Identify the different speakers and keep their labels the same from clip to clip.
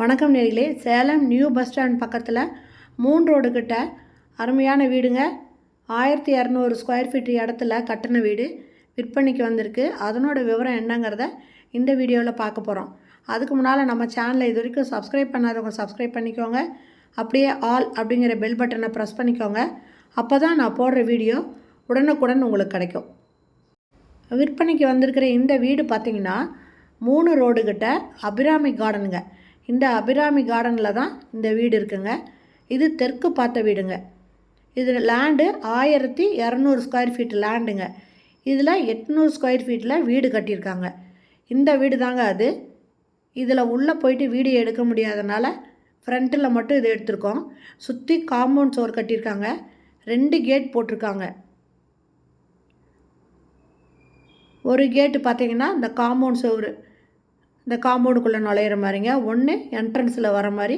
Speaker 1: வணக்கம் நேரிலே Salem new bus stand பக்கத்தில் மூன் ரோடுக்கிட்ட அருமையான வீடுங்க. ஆயிரத்தி இரநூறு ஸ்கொயர் ஃபீட் இடத்துல கட்டின வீடு விற்பனைக்கு வந்திருக்கு. அதனோட விவரம் என்னங்கிறத இந்த வீடியோவில் பார்க்க போகிறோம் அதுக்கு முன்னால் நம்ம சேனலை இது வரைக்கும் சப்ஸ்கிரைப் பண்ணாதவங்க சப்ஸ்கிரைப் பண்ணிக்கோங்க. அப்படியே ஆல் அப்படிங்கிற பெல் பட்டனை ப்ரெஸ் பண்ணிக்கோங்க. அப்போ தான் நான் போடுற வீடியோ உடனுக்குடன் உங்களுக்கு கிடைக்கும். விற்பனைக்கு வந்திருக்கிற இந்த வீடு பார்த்தீங்கன்னா மூணு ரோடுக்கிட்ட அபிராமி கார்டனுங்க. இந்த அபிராமி கார்டனில் தான் இந்த வீடு இருக்குங்க. இது தெற்கு பார்த்த வீடுங்க. இது லேண்டு ஆயிரத்தி இரநூறு ஸ்கொயர் ஃபீட் லேண்டுங்க இதில் எட்நூறு ஸ்கொயர் ஃபீட்டில் வீடு கட்டியிருக்காங்க. இந்த வீடு தாங்க அது. இதில் உள்ளே போயிட்டு வீடியோ எடுக்க முடியாதனால ஃப்ரண்ட்டில் மட்டும் இது எடுத்திருக்கோம். சுற்றி காம்பவுண்ட் சோர் கட்டியிருக்காங்க. ரெண்டு கேட் போட்டிருக்காங்க. ஒரு கேட்டு பார்த்தீங்கன்னா இந்த காம்பவுண்ட் சோறு. இந்த காம்பவுண்டுக்குள்ளே நுழையிற மாதிரிங்க. ஒன்று என்ட்ரன்ஸில் வர மாதிரி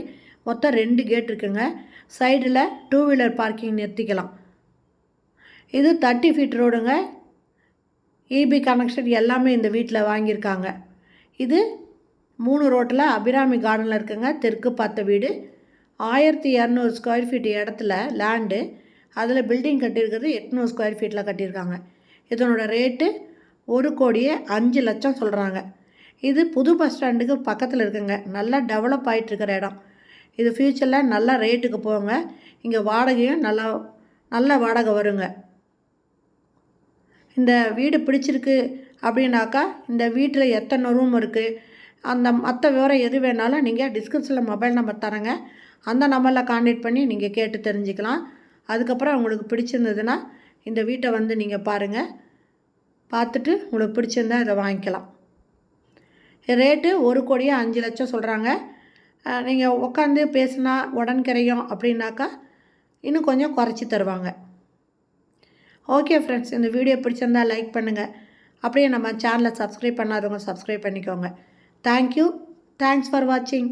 Speaker 1: மொத்தம் ரெண்டு கேட் இருக்குங்க. சைடில் டூ வீலர் பார்க்கிங் நிறுத்திக்கலாம். இது தேர்ட்டி ஃபீட் ரோடுங்க இபி கனெக்ஷன் எல்லாமே இந்த வீட்டில் வாங்கியிருக்காங்க. இது மூணு ரோட்டில் அபிராமி கார்டனில் இருக்குங்க. தெற்கு பார்த்த வீடு. ஆயிரத்தி இரநூறு ஸ்கொயர் ஃபீட் இடத்துல லேண்டு அதில் பில்டிங் கட்டியிருக்கிறது எட்நூறு ஸ்கொயர் ஃபீட்டில் கட்டியிருக்காங்க. இதனோட ரேட்டு ஒரு கோடியே அஞ்சு லட்சம் சொல்கிறாங்க இது புது பஸ் ஸ்டாண்டுக்கு பக்கத்தில் இருக்குங்க. நல்லா டெவலப் ஆகிட்டுருக்கிற இடம். இது ஃப்யூச்சரில் நல்லா ரேட்டுக்கு போங்க. இங்கே வாடகையும் நல்லா நல்ல வாடகை வருங்க. இந்த வீடு பிடிச்சிருக்கு அப்படின்னாக்கா இந்த வீட்டில் எத்தனை ரூம் இருக்குது அந்த மற்ற விவரம் எது வேணாலும் நீங்கள் டிஸ்கிரிப்ஷனில் மொபைல் நம்பர் தரேங்க. அந்த நம்பரில் கான்டாக்ட் பண்ணி நீங்கள் கேட்டு தெரிஞ்சுக்கலாம். அதுக்கப்புறம் உங்களுக்கு பிடிச்சிருந்ததுன்னா இந்த வீட்டை வந்து நீங்கள் பாருங்கள் பார்த்துட்டு உங்களுக்கு பிடிச்சிருந்தா இதை வாங்கிக்கலாம். ரேட்டு ஒரு கோடியே அஞ்சு லட்சம் சொல்கிறாங்க நீங்கள் உட்காந்து பேசுனா உடன் கிடையும் அப்படின்னாக்கா இன்னும் கொஞ்சம் குறைச்சி தருவாங்க. ஓகே ஃப்ரெண்ட்ஸ் இந்த வீடியோ பிடிச்சிருந்தா லைக் பண்ணுங்கள் அப்படியே நம்ம சேனலை சப்ஸ்கிரைப் பண்ணாதவங்க சப்ஸ்கிரைப் பண்ணிக்கோங்க. தேங்க்யூ தேங்க்ஸ் ஃபார் வாட்சிங்